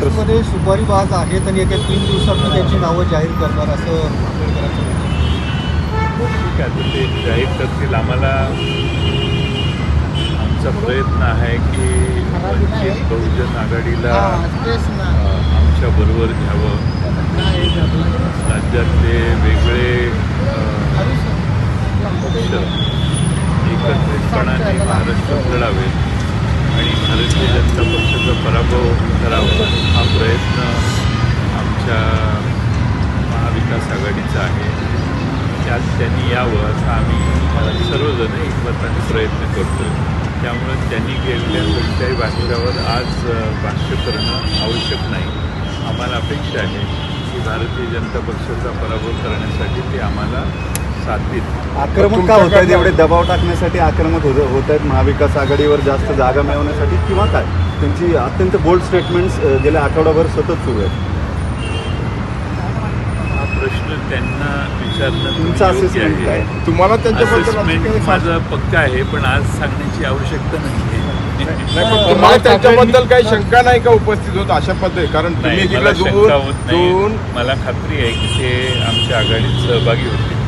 काँग्रेसमध्ये सुपारीबाज आहेत आणि येत्या तीन दिवसात त्यांची नावं जाहीर करणार असं. ठीक आहे ते जाहीर करतील. आम्हाला आमचा प्रयत्न आहे की वंचित बहुजन आघाडीला आमच्या बरोबर घ्यावं. राज्यातले वेगळे पक्ष एकत्रितपणाने महाराष्ट्रात लढावे आणि भारतीय जनता पक्षाचा पराभव करावा हा प्रयत्न आमच्या महाविकास आहे त्यात त्यांनी यावं असं आम्ही सर्वजण एकमताने प्रयत्न करतो त्यामुळे त्यांनी केलेल्या कोणत्याही भाषेवर आज भाष्य करणं आवश्यक नाही. आम्हाला अपेक्षा आहे की भारतीय जनता पक्षाचा पराभव करण्यासाठी ते आम्हाला साथ आक्रमक का होत आहेत? एवढे दबाव टाकण्यासाठी आक्रमक होत होत आहेत? महाविकास आघाडीवर जास्त जागा मिळवण्यासाठी किंवा काय? त्यांची अत्यंत बोल्ड स्टेटमेंट्स गेल्या आठवडाभर सतत सुरू आहेत. तुमचं. काय? तुम्हाला त्यांच्याबद्दल माझं पक्का आहे पण आज सांगण्याची आवश्यकता नाही तुम्हाला त्यांच्याबद्दल काही शंका नाही का उपस्थित होत अशा पद्धती कारण तुम्ही मला होत खात्री आहे की ते आमच्या आघाडीत सहभागी होतील